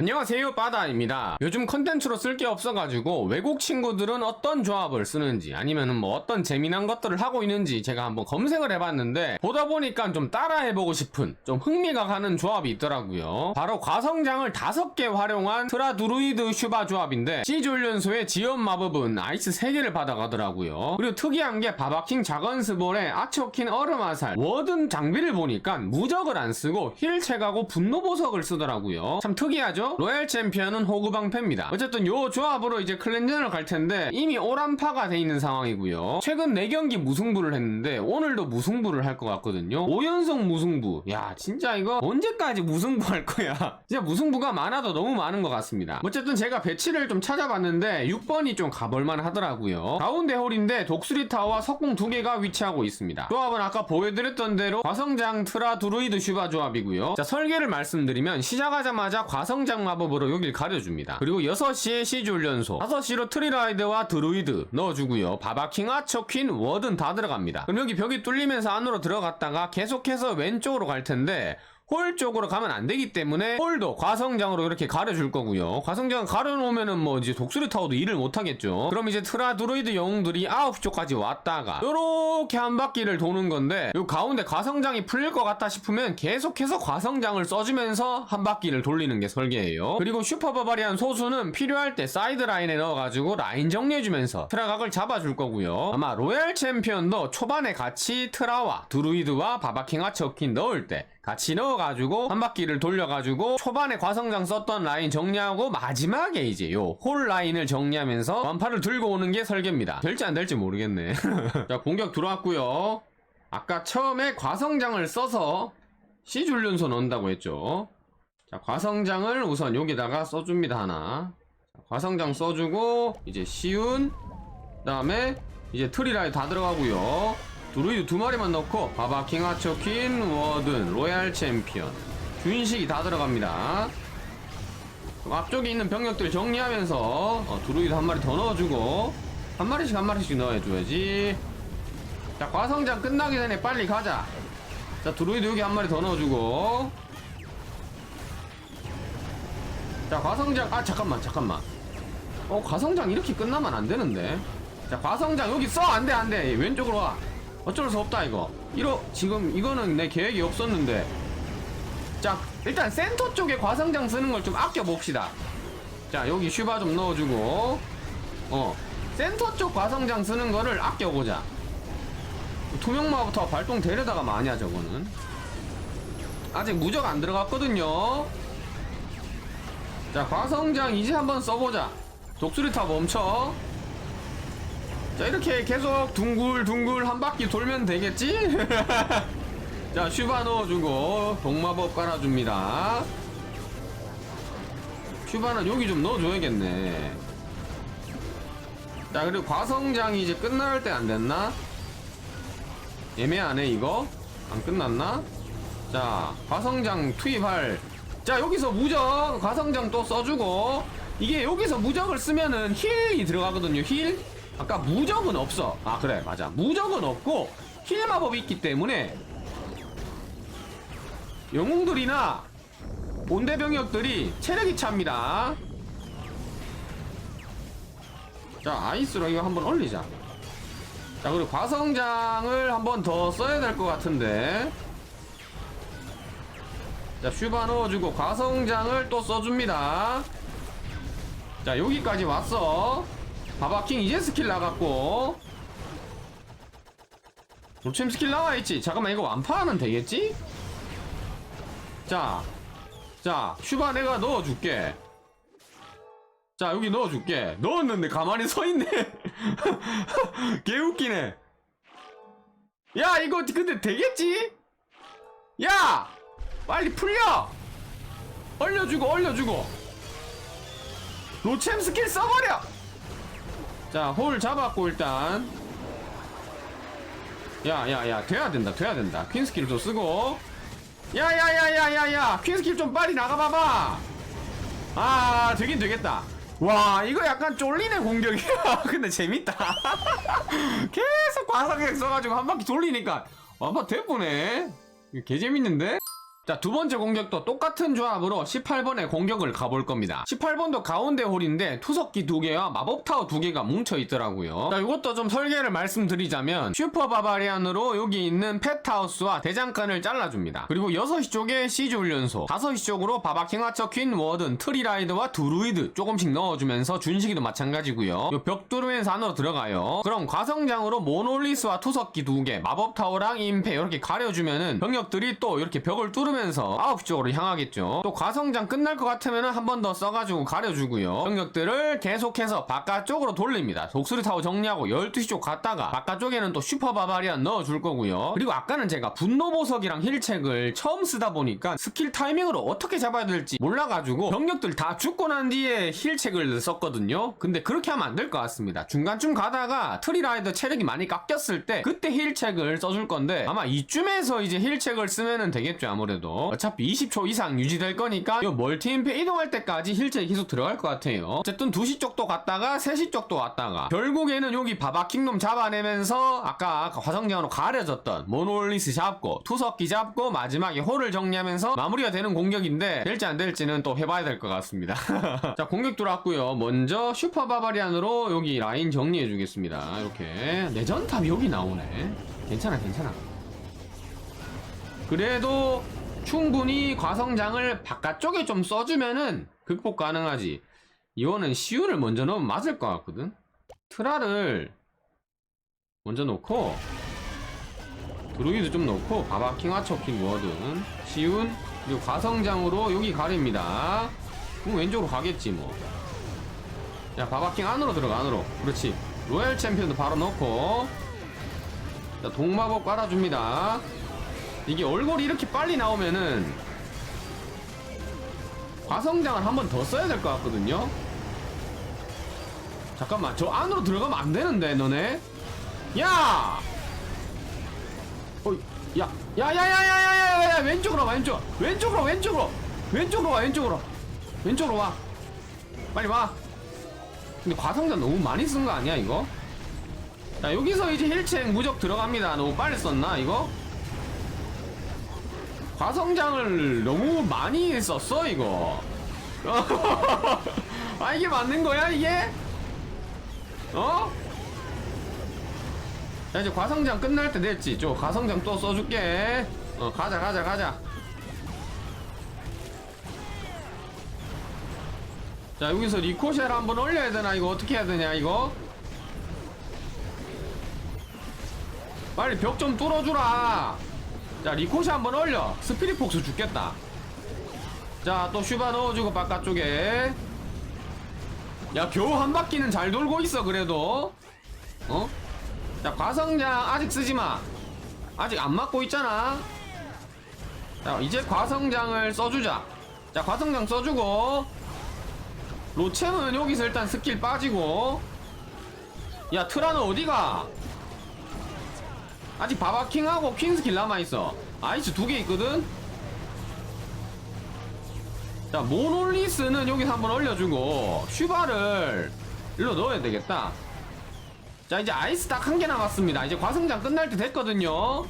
안녕하세요 바다입니다. 요즘 컨텐츠로 쓸 게 없어가지고 외국 친구들은 어떤 조합을 쓰는지 아니면 뭐 어떤 재미난 것들을 하고 있는지 제가 한번 검색을 해봤는데 보다 보니까 좀 따라해보고 싶은 좀 흥미가 가는 조합이 있더라고요. 바로 과성장을 다섯 개 활용한 트라두루이드 슈바 조합인데 시즈훈련소의 지원 마법은 아이스 3개를 받아가더라고요. 그리고 특이한 게 바바킹 작은 스볼에 아초킨 얼음 화살 워든 장비를 보니까 무적을 안 쓰고 힐 체가고 분노 보석을 쓰더라고요. 참 특이하죠 로얄 챔피언은 호구 방패입니다. 어쨌든 요 조합으로 이제 클렌전을 갈 텐데 이미 오란파가 돼 있는 상황이고요. 최근 4경기 무승부를 했는데 오늘도 무승부를 할 것 같거든요. 5연속 무승부. 야 진짜 이거 언제까지 무승부 할 거야? 진짜 무승부가 많아도 너무 많은 것 같습니다. 어쨌든 제가 배치를 좀 찾아봤는데 6번이 좀 가볼만 하더라고요. 가운데 홀인데 독수리 타워와 석궁 두 개가 위치하고 있습니다. 조합은 아까 보여드렸던 대로 과성장 트라 두루이드 슈바 조합이고요. 자 설계를 말씀드리면 시작하자마자 과성장 마법으로 여길 가려줍니다. 그리고 6시에 시즈 훈련소 5시로 트리라이드와 드루이드 넣어주고요. 바바킹 아처 퀸 워든 다 들어갑니다. 그럼 여기 벽이 뚫리면서 안으로 들어갔다가 계속해서 왼쪽으로 갈 텐데 홀 쪽으로 가면 안 되기 때문에 홀도 과성장으로 이렇게 가려줄 거고요. 과성장 가려놓으면은 뭐 이제 독수리 타워도 일을 못 하겠죠. 그럼 이제 트라 드로이드 영웅들이 9시 쪽까지 왔다가 요렇게 한 바퀴를 도는 건데 요 가운데 과성장이 풀릴 것 같다 싶으면 계속해서 과성장을 써주면서 한 바퀴를 돌리는 게 설계예요. 그리고 슈퍼 버바리안 소수는 필요할 때 사이드 라인에 넣어가지고 라인 정리해주면서 트라각을 잡아줄 거고요. 아마 로얄 챔피언도 초반에 같이 트라와 드루이드와 바바킹 아처킨 넣을 때 같이 넣어가지고 한 바퀴를 돌려가지고 초반에 과성장 썼던 라인 정리하고 마지막에 이제 요 홀 라인을 정리하면서 완파를 들고 오는 게 설계입니다. 될지 안 될지 모르겠네. 자 공격 들어왔고요. 아까 처음에 과성장을 써서 시줄륜소 넣는다고 했죠. 자 과성장을 우선 여기다가 써줍니다 하나. 자, 과성장 써주고 이제 시운 그다음에 이제 트리라이 다 들어가고요. 드루이드 두 마리만 넣고 바바킹 아처킨 워든 로얄 챔피언. 균식이 다 들어갑니다. 앞쪽에 있는 병력들 정리하면서 어, 드루이드 한 마리 더 넣어주고 한 마리씩 한 마리씩 넣어줘야지. 자 과성장 끝나기 전에 빨리 가자. 자 드루이드 여기 한 마리 더 넣어주고. 자 과성장 아 잠깐만 잠깐만. 어 과성장 이렇게 끝나면 안 되는데? 자 과성장 여기 써! 안돼 안돼. 왼쪽으로 와 어쩔 수 없다 이거. 이러 지금 이거는 내 계획이 없었는데. 자 일단 센터 쪽에 과성장 쓰는 걸 좀 아껴 봅시다. 자 여기 슈바 좀 넣어주고. 어 센터 쪽 과성장 쓰는 거를 아껴보자. 투명마부터 발동 되려다가 마냐 저거는. 아직 무적 안 들어갔거든요. 자 과성장 이제 한번 써보자. 독수리 타 멈춰 자 이렇게 계속 둥글둥글 한 바퀴 돌면 되겠지? 자 슈바 넣어주고 동마법 깔아줍니다 슈바는 여기 좀 넣어줘야겠네 자 그리고 과성장이 이제 끝날 때 안됐나? 애매하네 이거 안 끝났나? 자 과성장 투입할 자 여기서 무적 과성장 또 써주고 이게 여기서 무적을 쓰면은 힐이 들어가거든요 힐 아까 무적은 없어. 아 그래 맞아. 무적은 없고 힐 마법이 있기 때문에 영웅들이나 온대 병력들이 체력이 찹니다. 자 아이스로 이거 한번 올리자. 자 그리고 과성장을 한번 더 써야 될 것 같은데. 자 슈바 넣어주고 과성장을 또 써줍니다. 자 여기까지 왔어 바바킹 이제 스킬 나갔고. 로챔 스킬 나와있지? 잠깐만 이거 완파하면 되겠지? 자, 자 슈바 내가 넣어줄게. 자 여기 넣어줄게. 넣었는데 가만히 서있네. 개웃기네. 야 이거 근데 되겠지? 야 빨리 풀려. 얼려주고 얼려주고. 로챔 스킬 써버려 자, 홀 잡았고, 일단. 야, 야, 야, 돼야 된다, 돼야 된다. 퀸 스킬도 쓰고. 야, 야, 야, 야, 야, 야, 퀸 스킬 좀 빨리 나가봐봐. 아, 되긴 되겠다. 와, 이거 약간 쫄리네, 공격이야. 근데 재밌다. 계속 과사격 써가지고 한 바퀴 돌리니까. 완파 대쁘네. 이거 개 재밌는데? 자, 두 번째 공격도 똑같은 조합으로 18번의 공격을 가볼 겁니다. 18번도 가운데 홀인데 투석기 두 개와 마법 타워 두 개가 뭉쳐 있더라고요. 자, 이것도 좀 설계를 말씀드리자면 슈퍼 바바리안으로 여기 있는 펫하우스와 대장간을 잘라줍니다. 그리고 6시 쪽에 시즈 훈련소, 5시 쪽으로 바바킹 하처 퀸 워든, 트리라이드와 두루이드 조금씩 넣어주면서 준식이도 마찬가지고요. 요벽 뚫으면서 안으로 들어가요. 그럼 과성장으로 모놀리스와 투석기 두 개, 마법 타워랑 임페 이렇게 가려주면은 병력들이 또 이렇게 벽을 뚫으면 서 9시 쪽으로 향하겠죠. 또 과성장 끝날 것 같으면은 한번 더 써가지고 가려주고요. 병력들을 계속해서 바깥쪽으로 돌립니다. 독수리 타워 정리하고 12시 쪽 갔다가 바깥쪽에는 또 슈퍼 바바리안 넣어줄 거고요. 그리고 아까는 제가 분노 보석이랑 힐책을 처음 쓰다 보니까 스킬 타이밍으로 어떻게 잡아야 될지 몰라가지고 병력들 다 죽고 난 뒤에 힐책을 썼거든요. 근데 그렇게 하면 안 될 것 같습니다. 중간쯤 가다가 트리라이더 체력이 많이 깎였을 때 그때 힐책을 써줄 건데 아마 이쯤에서 이제 힐책을 쓰면은 되겠죠 아무래도 어차피 20초 이상 유지될 거니까 이 멀티임페 이동할 때까지 힐책이 계속 들어갈 것 같아요. 어쨌든 2시 쪽도 갔다가 3시 쪽도 왔다가 결국에는 여기 바바킹놈 잡아내면서 아까 화성장으로 가려졌던 모놀리스 잡고 투석기 잡고 마지막에 홀을 정리하면서 마무리가 되는 공격인데 될지 안 될지는 또 해봐야 될 것 같습니다. 자 공격 들어왔고요. 먼저 슈퍼 바바리안으로 여기 라인 정리해 주겠습니다. 이렇게 내전탑이 여기 나오네. 괜찮아 괜찮아. 그래도 충분히 과성장을 바깥쪽에 좀 써주면은 극복 가능하지. 이거는 시운을 먼저 넣으면 맞을 것 같거든. 트라를 먼저 놓고 드루이드 좀 넣고 바바킹 하처킹 워든 시운 그리고 과성장으로 여기 가립니다. 그럼 왼쪽으로 가겠지 뭐. 자 바바킹 안으로 들어가 안으로. 그렇지. 로얄 챔피언도 바로 넣고 자 동마법 깔아줍니다. 이게 얼굴이 이렇게 빨리 나오면은 과성장을 한 번 더 써야 될 것 같거든요 잠깐만 저 안으로 들어가면 안 되는데 너네 야! 어이 야 야야야야야야야 왼쪽으로 와 왼쪽 왼쪽으로 왼쪽으로 왼쪽으로 와 왼쪽으로 왼쪽으로 와 빨리 와 근데 과성장 너무 많이 쓴 거 아니야 이거? 자 여기서 이제 힐책 무적 들어갑니다 너무 빨리 썼나 이거? 과성장을 너무 많이 썼어 이거. 아 이게 맞는 거야 이게? 어? 자 이제 과성장 끝날 때 됐지. 저 과성장 또 써줄게. 어 가자 가자 가자. 자 여기서 리코쉘 한번 올려야 되나 이거 어떻게 해야 되냐 이거? 빨리 벽 좀 뚫어주라. 자 리코시 한번 올려. 스피릿 폭스 죽겠다. 자 또 슈바 넣어주고 바깥쪽에. 야 겨우 한 바퀴는 잘 돌고 있어 그래도. 어? 자 과성장 아직 쓰지마. 아직 안 맞고 있잖아. 자 이제 과성장을 써주자. 자 과성장 써주고. 로챔은 여기서 일단 스킬 빠지고. 야 트라는 어디가 아직 바바킹하고 퀸스킬 남아있어. 아이스 두 개 있거든? 자 모놀리스는 여기서 한번 올려주고 슈바를 일로 넣어야 되겠다. 자 이제 아이스 딱 한 개 남았습니다. 이제 과성장 끝날 때 됐거든요.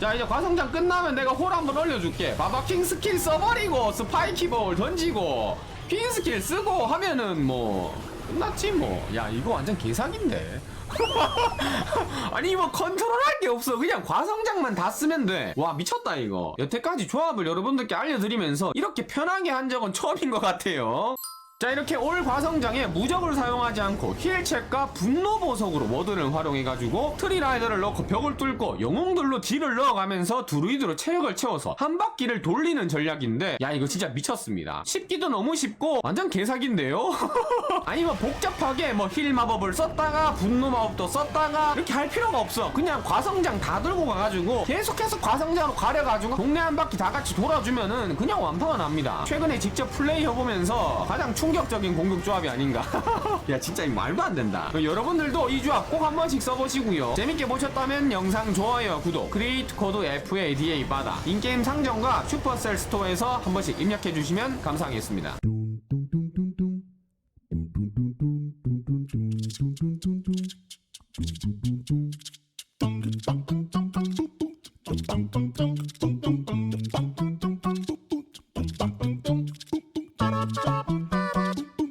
자 이제 과성장 끝나면 내가 홀 한번 올려줄게. 바바킹 스킬 써버리고 스파이키볼 던지고 퀸 스킬 쓰고 하면은 뭐 끝났지 뭐야 이거 완전 개사기인데 아니 뭐 컨트롤할 게 없어. 그냥 과성장만 다 쓰면 돼와 미쳤다 이거. 여태까지 조합을 여러분들께 알려드리면서 이렇게 편하게 한 적은 처음인 것 같아요 자 이렇게 올 과성장에 무적을 사용하지 않고 힐책과 분노 보석으로 워드를 활용해가지고 트리라이더를 넣고 벽을 뚫고 영웅들로 딜을 넣어가면서 드루이드로 체력을 채워서 한 바퀴를 돌리는 전략인데 야 이거 진짜 미쳤습니다. 쉽기도 너무 쉽고 완전 개사기인데요? 아니 뭐 복잡하게 뭐 힐 마법을 썼다가 분노 마법도 썼다가 이렇게 할 필요가 없어. 그냥 과성장 다 들고 가가지고 계속해서 과성장으로 가려가지고 동네 한 바퀴 다 같이 돌아주면은 그냥 완파가 납니다. 최근에 직접 플레이해보면서 가장 충 격적인 공격 조합이 아닌가 야 진짜 이거 말도 안 된다 여러분들도 이 조합 꼭 한 번씩 써보시고요 재밌게 보셨다면 영상 좋아요 구독 크리에이트 코드 FADA 바다 인게임 상점과 슈퍼셀 스토어에서 한 번씩 입력해 주시면 감사하겠습니다